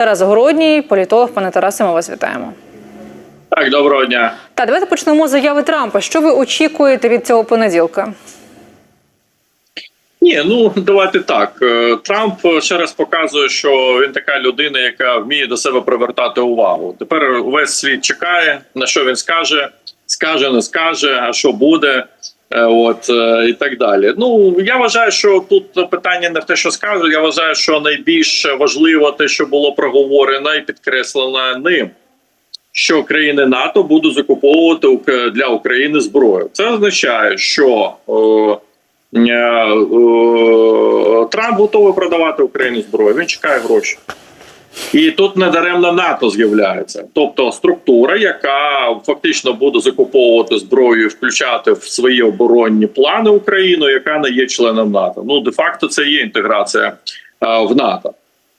Тарас Городній, політолог, пане Тарасе, ми вас вітаємо. Так, доброго дня. Та давайте почнемо з заяви Трампа. Що ви очікуєте від цього понеділка? Ні, ну давайте так. Е, Трамп ще раз показує, що він така людина, яка вміє до себе привертати увагу. Тепер увесь світ чекає, на що він скаже, скаже, не скаже, а що буде. Е, От е, і так далі. Ну я вважаю, що тут питання не в те, що скажу. Я вважаю, що найбільш важливо те, що було проговорено і підкреслено ним, що країни НАТО будуть закуповувати для України зброю. Це означає, що е, е, Трамп готовий продавати Україні зброю. Він чекає гроші. І тут недаремно НАТО з'являється, тобто структура, яка фактично буде закуповувати зброю, включати в свої оборонні плани Україну, яка не є членом НАТО. Ну де факто це є інтеграція е, в НАТО.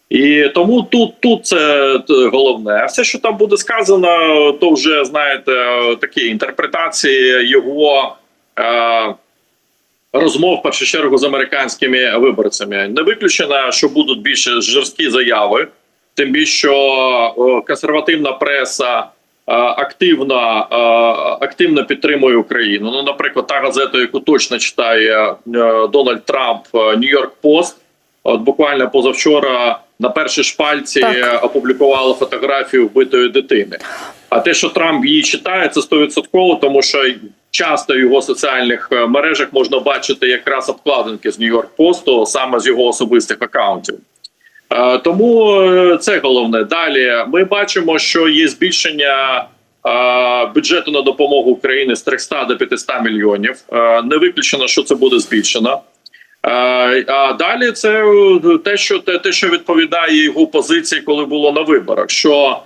І тому тут, тут це е, головне. А все, що там буде сказано, то вже знаєте, такі інтерпретації його. Е, Розмов першу чергу з американськими виборцями не виключено, що будуть більш жорсткі заяви, тим більше що консервативна преса е, активно, е, активно підтримує Україну. Ну, наприклад, та газета, яку точно читає е, Дональд Трамп, Нью-Йорк Пост, от буквально позавчора на першій шпальці Так. опублікувала фотографію вбитої дитини. А те, що Трамп її читає, це стовідсотково, тому що часто в його соціальних мережах можна бачити якраз обкладинки з Нью-Йорк Посту саме з його особистих акаунтів. Е, Тому е, це головне. Далі ми бачимо, що є збільшення е, бюджету на допомогу Україні з 300 до 500 мільйонів. Не виключено, що це буде збільшено. А далі це те, що те, те, що відповідає його позиції, коли було на виборах. Що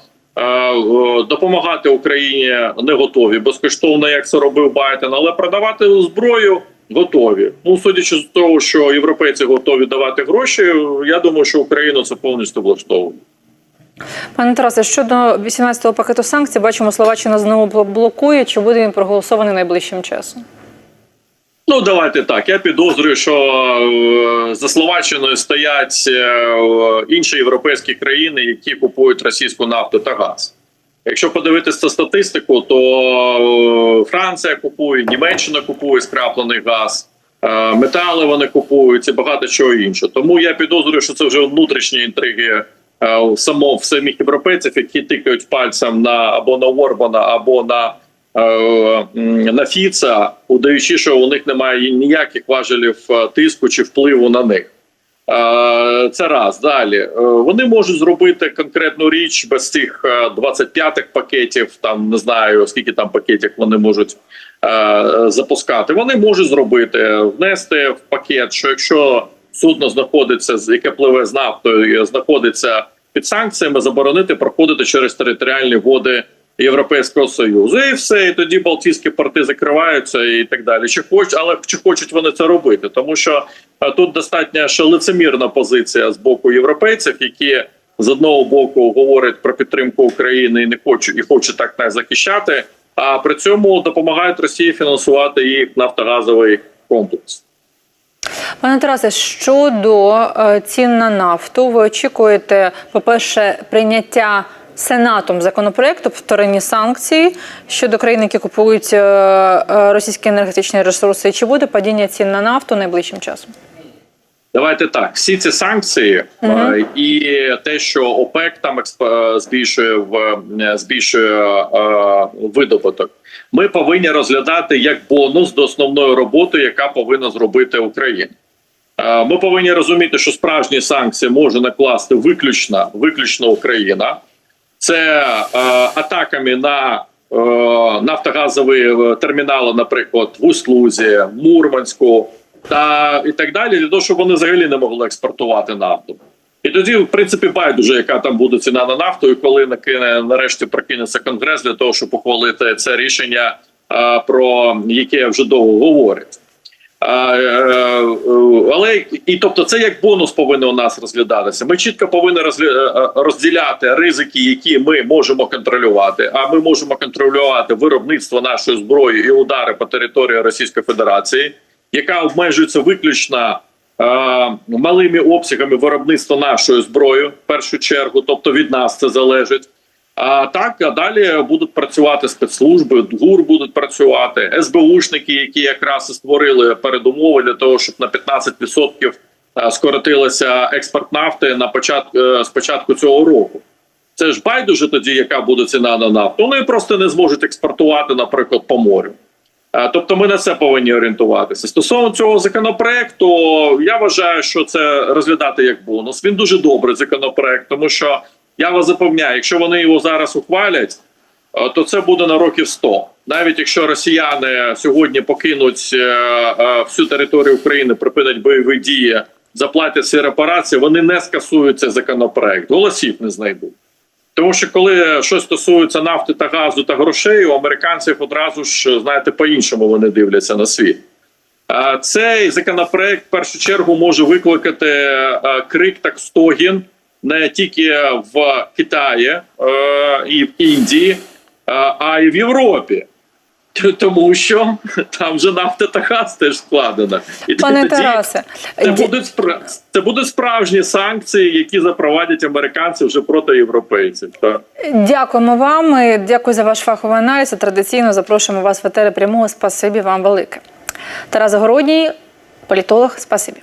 допомагати Україні не готові безкоштовно, як це робив Байден, але продавати зброю готові. Ну судячи з того, що європейці готові давати гроші, я думаю, що Україну це повністю влаштовує. Пане Тарасе, щодо 18-го пакету санкцій, бачимо, Словаччина знову блокує. Чи буде він проголосований найближчим часом? Ну, давайте так. Я підозрюю, що е, за Словаччиною стоять е, інші європейські країни, які купують російську нафту та газ. Якщо подивитися статистику, то е, Франція купує, Німеччина купує скраплений газ, е, метали вони купують і багато чого іншого. Тому я підозрюю, що це вже внутрішні інтриги е, само в самих європейців, які тикають пальцем на або на Орбана, або на на Фіца, удаючи, що у них немає ніяких важелів тиску чи впливу на них. Е, Це раз далі. Е, Вони можуть зробити конкретну річ без е, 25-х пакетів. Там не знаю скільки там пакетів вони можуть запускати. Вони можуть зробити внести в пакет, що якщо судно знаходиться яке пливе з нафтою, знаходиться під санкціями, заборонити проходити через територіальні води Європейського союзу, і все, і тоді Балтійські порти закриваються і так далі. Чи хочуть, але чи хочуть вони це робити? Тому що е, тут достатньо ще лицемірна позиція з боку європейців, які з одного боку говорять про підтримку України і не хочуть і хочуть так нас захищати, а при цьому допомагають Росії фінансувати їх нафтогазовий комплекс. Пане Тарасе, щодо е, цін на нафту, ви очікуєте, по-перше, прийняття Сенатом законопроекту вторинні санкції щодо країн, які купують е, е, російські енергетичні ресурси. Чи буде падіння цін на нафту найближчим часом? Давайте так. Всі ці санкції е, і те, що ОПЕК там збільшує в збільшує видобуток. Ми повинні розглядати як бонус до основної роботи, яка повинна зробити Україна. Ми повинні розуміти, що справжні санкції може накласти виключно, виключно Україна. Це е, атаками на е, нафтогазові е, термінали, наприклад, в Услузі, Мурманську та і так далі, для того, щоб вони взагалі не могли експортувати нафту. І тоді, в принципі, байдуже, яка там буде ціна на нафту, і коли накине нарешті прокинеться конгрес для того, щоб ухвалити це рішення, е, про яке вже довго говорять. Е, е, Але і тобто, це як бонус повинен у нас розглядатися. Ми чітко повинні е, розділяти ризики, які ми можемо контролювати. А ми можемо контролювати виробництво нашої зброї і удари по території Російської Федерації, яка обмежується виключно малими обсягами виробництва нашої зброї в першу чергу, тобто від нас це залежить. А так а далі будуть працювати спецслужби, ГУР будуть працювати, СБУшники, які якраз і створили передумови для того, щоб на 15% е, скоротилася експорт нафти на початку е, з початку цього року. Це ж байдуже тоді, яка буде ціна на нафту. Вони просто не зможуть експортувати, наприклад, по морю. Е, Тобто ми на це повинні орієнтуватися. Стосовно цього законопроекту, я вважаю, що це розглядати як бонус. Він дуже добрий законопроект, тому що я вас запевняю, якщо вони його зараз ухвалять, е, то це буде на років 100. Навіть якщо росіяни сьогодні покинуть е, е, всю територію України, припинять бойові дії, заплатять всі репарації, вони не скасують цей законопроект. Голосів не знайдуть. Тому що коли щось стосується нафти та газу та грошей, у американців одразу ж знаєте по-іншому вони дивляться на світ. Цей законопроект в першу чергу може викликати крик так стогін не тільки в Китаї е, і в Індії, е, а й в Європі. Тому що там же нафта та газ теж складена. І Пане тоді Тарасе, це будуть спра... це будуть справжні санкції, які запровадять американці вже проти європейців. Так. Дякуємо вам. і Дякую за ваш фаховий аналіз. Традиційно запрошуємо вас в етери прямого. Спасибі вам велике. Тарас Загородній, політолог. Спасибі.